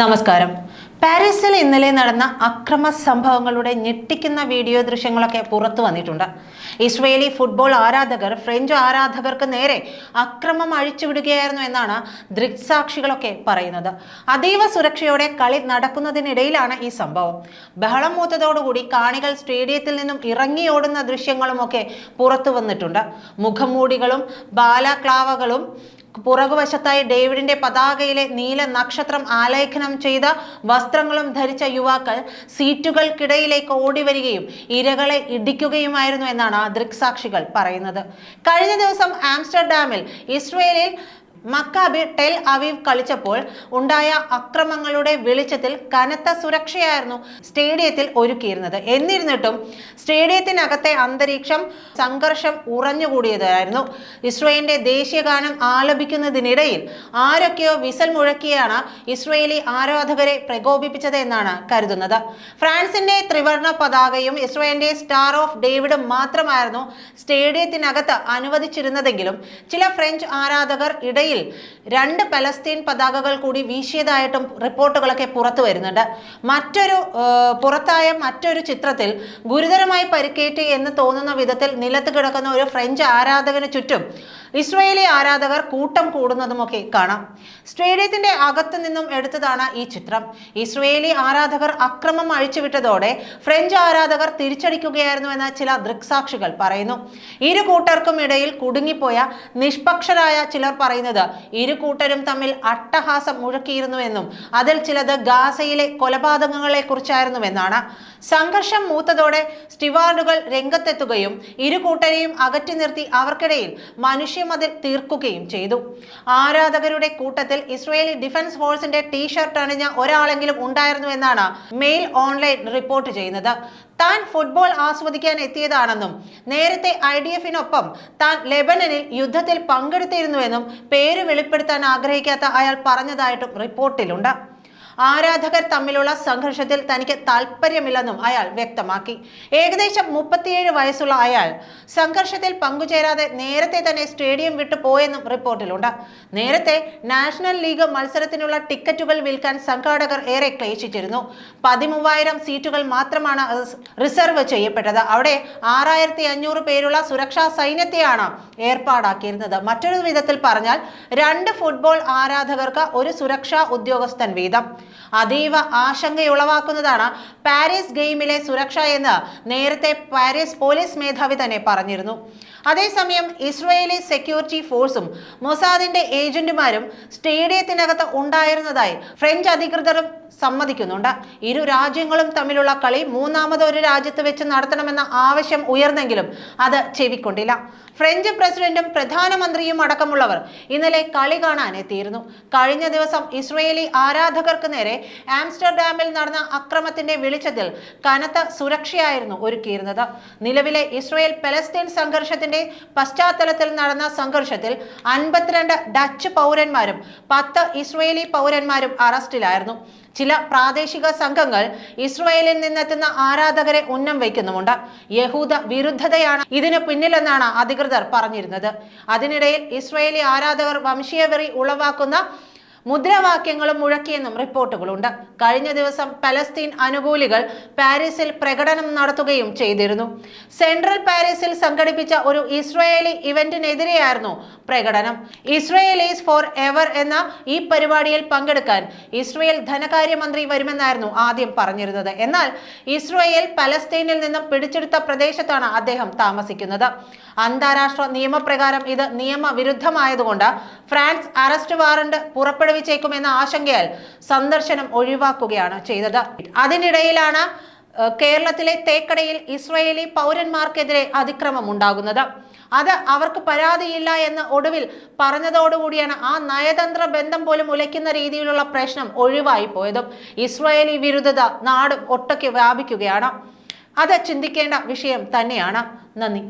നമസ്കാരം. പാരീസിൽ ഇന്നലെ നടന്ന അക്രമ സംഭവങ്ങളുടെ ഞെട്ടിക്കുന്ന വീഡിയോ ദൃശ്യങ്ങളൊക്കെ പുറത്തു വന്നിട്ടുണ്ട്. ഇസ്രയേലി ഫുട്ബോൾ ആരാധകർ ഫ്രഞ്ച് ആരാധകർക്ക് നേരെ അക്രമം അഴിച്ചുവിടുകയായിരുന്നു എന്നാണ് ദൃക്സാക്ഷികളൊക്കെ പറയുന്നത്. അതീവ സുരക്ഷയോടെ കളി നടക്കുന്നതിനിടയിലാണ് ഈ സംഭവം. ബഹളം മൂത്തതോടുകൂടി കാണികൾ സ്റ്റേഡിയത്തിൽ നിന്നും ഇറങ്ങിയോടുന്ന ദൃശ്യങ്ങളുമൊക്കെ പുറത്തു വന്നിട്ടുണ്ട്. മുഖംമൂടികളും ബാലക്ലാവകളും പുറകുവശത്തായി ഡേവിഡിന്റെ പതാകയിലെ നീല നക്ഷത്രം ആലേഖനം ചെയ്ത വസ്ത്രങ്ങളും ധരിച്ച യുവാക്കൾ സീറ്റുകൾക്കിടയിലേക്ക് ഓടി വരികയും ഇരകളെ ഇടിക്കുകയുമായിരുന്നു എന്നാണ് ദൃക്സാക്ഷികൾ പറയുന്നത്. കഴിഞ്ഞ ദിവസം ആംസ്റ്റർഡാമിൽ ഇസ്രയേലിൽ മക്കാബി ടെൽ അവീവ് കളിച്ചപ്പോൾ ഉണ്ടായ അക്രമങ്ങളുടെ വെളിച്ചത്തിൽ കനത്ത സുരക്ഷയായിരുന്നു സ്റ്റേഡിയത്തിൽ ഒരുക്കിയിരുന്നത്. എന്നിരുന്നിട്ടും സ്റ്റേഡിയത്തിനകത്തെ അന്തരീക്ഷം സംഘർഷം ഉറഞ്ഞുകൂടിയതായിരുന്നു. ഇസ്രയേലിന്റെ ദേശീയഗാനം ആലപിക്കുന്നതിനിടയിൽ ആരൊക്കെയോ വിസൽ മുഴക്കിയാണ് ഇസ്രയേലി ആരാധകരെ പ്രകോപിപ്പിച്ചത് എന്നാണ് കരുതുന്നത്. ഫ്രാൻസിന്റെ ത്രിവർണ പതാകയും ഇസ്രയേലിന്റെ സ്റ്റാർ ഓഫ് ഡേവിഡും മാത്രമായിരുന്നു സ്റ്റേഡിയത്തിനകത്ത് അനുവദിച്ചിരുന്നതെങ്കിലും ചില ഫ്രഞ്ച് ആരാധകർ ഇടയിൽ രണ്ട് പലസ്തീൻ പതാകകൾ കൂടി വീശിയതായിട്ടും റിപ്പോർട്ടുകളൊക്കെ പുറത്തു വരുന്നുണ്ട്. മറ്റൊരു പുറത്തായ മറ്റൊരു ചിത്രത്തിൽ ഗുരുതരമായി പരിക്കേറ്റി എന്ന് തോന്നുന്ന വിധത്തിൽ നിലത്ത് കിടക്കുന്ന ഒരു ഫ്രഞ്ച് ആരാധകന് ചുറ്റും ഇസ്രയേലി ആരാധകർ കൂട്ടം കൂടുന്നതുമൊക്കെ കാണാം. സ്റ്റേഡിയത്തിന്റെ അകത്തു നിന്നും എടുത്തതാണ് ഈ ചിത്രം. ഇസ്രയേലി ആരാധകർ അക്രമം അഴിച്ചുവിട്ടതോടെ ഫ്രഞ്ച് ആരാധകർ തിരിച്ചടിക്കുകയായിരുന്നു എന്ന് ചില ദൃക്സാക്ഷികൾ പറയുന്നു. ഇരു കൂട്ടർക്കും ഇടയിൽ കുടുങ്ങിപ്പോയ നിഷ്പക്ഷരായ ചിലർ പറയുന്നത് ഇരു കൂട്ടരും തമ്മിൽ അട്ടഹാസം മുഴക്കിയിരുന്നുവെന്നും അതിൽ ചിലത് ഗാസയിലെ കൊലപാതകങ്ങളെ കുറിച്ചായിരുന്നുവെന്നാണ് സംഘർഷം മൂത്തതോടെ സ്റ്റിവാർഡുകൾ രംഗത്തെത്തുകയും ഇരു കൂട്ടരെയും അകറ്റി നിർത്തി അവർക്കിടയിൽ മനുഷ്യമതിൽ തീർക്കുകയും ചെയ്തു. ആരാധകരുടെ കൂട്ടത്തിൽ ഇസ്രയേലി ഡിഫൻസ് ഫോഴ്സിന്റെ ടീഷർട്ട് അണിഞ്ഞ ഒരാളെങ്കിലും ഉണ്ടായിരുന്നു എന്നാണ് മെയിൽ ഓൺലൈൻ റിപ്പോർട്ട് ചെയ്യുന്നത്. താൻ ഫുട്ബോൾ ആസ്വദിക്കാൻ എത്തിയതാണെന്നും നേരത്തെ ഐ ഡി എഫിനൊപ്പം താൻ ലെബനനിൽ യുദ്ധത്തിൽ പങ്കെടുത്തിരുന്നുവെന്നും പേര് വെളിപ്പെടുത്താൻ ആഗ്രഹിക്കാത്ത അയാൾ പറഞ്ഞതായിട്ടും റിപ്പോർട്ടിലുണ്ട്. ആരാധകർ തമ്മിലുള്ള സംഘർഷത്തിൽ തനിക്ക് താല്പര്യമില്ലെന്നും അയാൾ വ്യക്തമാക്കി. ഏകദേശം മുപ്പത്തിയേഴ് വയസ്സുള്ള അയാൾ സംഘർഷത്തിൽ പങ്കുചേരാതെ നേരത്തെ തന്നെ സ്റ്റേഡിയം വിട്ടു പോയെന്നും റിപ്പോർട്ടിലുണ്ട്. നേരത്തെ നാഷണൽ ലീഗ് മത്സരത്തിനുള്ള ടിക്കറ്റുകൾ വിൽക്കാൻ സംഘാടകർ ഏറെ ക്ലേശിച്ചിരുന്നു. പതിമൂവായിരം സീറ്റുകൾ മാത്രമാണ് റിസർവ് ചെയ്യപ്പെട്ടത്. അവിടെ ആറായിരത്തി അഞ്ഞൂറ് പേരുള്ള സുരക്ഷാ സൈന്യത്തെയാണ് ഏർപ്പാടാക്കിയിരുന്നത്. മറ്റൊരു വിധത്തിൽ പറഞ്ഞാൽ രണ്ട് ഫുട്ബോൾ ആരാധകർക്ക് ഒരു സുരക്ഷാ ഉദ്യോഗസ്ഥൻ വീതം. അതീവ ആശങ്കയുളവാക്കുന്നതാണ് പാരീസ് ഗെയിമിലെ സുരക്ഷ എന്ന് നേരത്തെ പാരീസ് പോലീസ് മേധാവി തന്നെ പറഞ്ഞിരുന്നു. അതേസമയം ഇസ്രയേലി സെക്യൂരിറ്റി ഫോഴ്സും മൊസാദിന്റെ ഏജന്റുമാരും സ്റ്റേഡിയത്തിനകത്ത് ഉണ്ടായിരുന്നതായി ഫ്രഞ്ച് അധികൃതരും സമ്മതിക്കുന്നുണ്ട്. ഇരു രാജ്യങ്ങളും തമ്മിലുള്ള കളി മൂന്നാമത് ഒരു രാജ്യത്ത് വെച്ച് നടത്തണമെന്ന ആവശ്യം ഉയർന്നെങ്കിലും അത് ചെവിക്കൊണ്ടില്ല. ഫ്രഞ്ച് പ്രസിഡന്റും പ്രധാനമന്ത്രിയും അടക്കമുള്ളവർ ഇന്നലെ കളി കാണാൻ എത്തിയിരുന്നു കഴിഞ്ഞ ദിവസം ഇസ്രയേലി ആരാധകർക്ക് നേരെ ആംസ്റ്റർഡാമിൽ നടന്ന അക്രമത്തിന്റെ വെളിച്ചത്തിൽ കനത്ത സുരക്ഷയായിരുന്നു ഒരുക്കിയിരുന്നത്. നിലവിലെ ഇസ്രയേൽ പലസ്തീൻ സംഘർഷത്തിന്റെ പശ്ചാത്തലത്തിൽ നടന്ന സംഘർഷത്തിൽ അൻപത്തിരണ്ട് ഡച്ച് പൗരന്മാരും പത്ത് ഇസ്രയേലി പൗരന്മാരും അറസ്റ്റിലായിരുന്നു. ചില പ്രാദേശിക സംഘങ്ങൾ ഇസ്രയേലിൽ നിന്നെത്തുന്ന ആരാധകരെ ഉന്നം വയ്ക്കുന്നുമുണ്ട്. യഹൂദ വിരുദ്ധതയാണ് ഇതിന് പിന്നിലെന്നാണ് അധികൃതർ പറഞ്ഞിരുന്നത്. അതിനിടയിൽ ഇസ്രയേലി ആരാധകർ വംശീയവെറി ഉളവാക്കുന്ന മുദ്രാവാക്യങ്ങളും മുഴക്കിയെന്നും റിപ്പോർട്ടുകളുണ്ട്. കഴിഞ്ഞ ദിവസം പലസ്തീൻ അനുകൂലികൾ പാരീസിൽ പ്രകടനം നടത്തുകയും ചെയ്തിരുന്നു. സെൻട്രൽ പാരീസിൽ സംഘടിപ്പിച്ച ഒരു ഇസ്രയേലി ഇവന്റിനെതിരെയായിരുന്നു പ്രകടനം. ഇസ്രയേലീസ് ഫോർ എവർ എന്ന ഈ പരിപാടിയിൽ പങ്കെടുക്കാൻ ഇസ്രയേൽ ധനകാര്യമന്ത്രി വരുമെന്നായിരുന്നു ആദ്യം പറഞ്ഞിരുന്നത്. എന്നാൽ ഇസ്രയേൽ പലസ്തീനിൽ നിന്നും പിടിച്ചെടുത്ത പ്രദേശത്താണ് അദ്ദേഹം താമസിക്കുന്നത്. അന്താരാഷ്ട്ര നിയമപ്രകാരം ഇത് നിയമവിരുദ്ധമായതുകൊണ്ട് ഫ്രാൻസ് അറസ്റ്റ് വാറണ്ട് പുറപ്പെടുവിച്ചേക്കുമെന്ന ആശങ്കയാൽ സന്ദർശനം ഒഴിവാക്കുകയാണ് ചെയ്തത്. അതിനിടയിലാണ് കേരളത്തിലെ തേക്കടയിൽ ഇസ്രയേലി പൗരന്മാർക്കെതിരെ അതിക്രമം ഉണ്ടാകുന്നത്. അത് അവർക്ക് പരാതിയില്ല എന്ന് ഒടുവിൽ പറഞ്ഞതോടുകൂടിയാണ് ആ നയതന്ത്ര ബന്ധം പോലും ഉലയ്ക്കുന്ന രീതിയിലുള്ള പ്രശ്നം ഒഴിവായി പോയതും. ഇസ്രയേലി വിരുദ്ധത നാട് ഒട്ടൊക്കെ വ്യാപിക്കുകയാണ്. അത് ചിന്തിക്കേണ്ട വിഷയം തന്നെയാണ്. നന്ദി.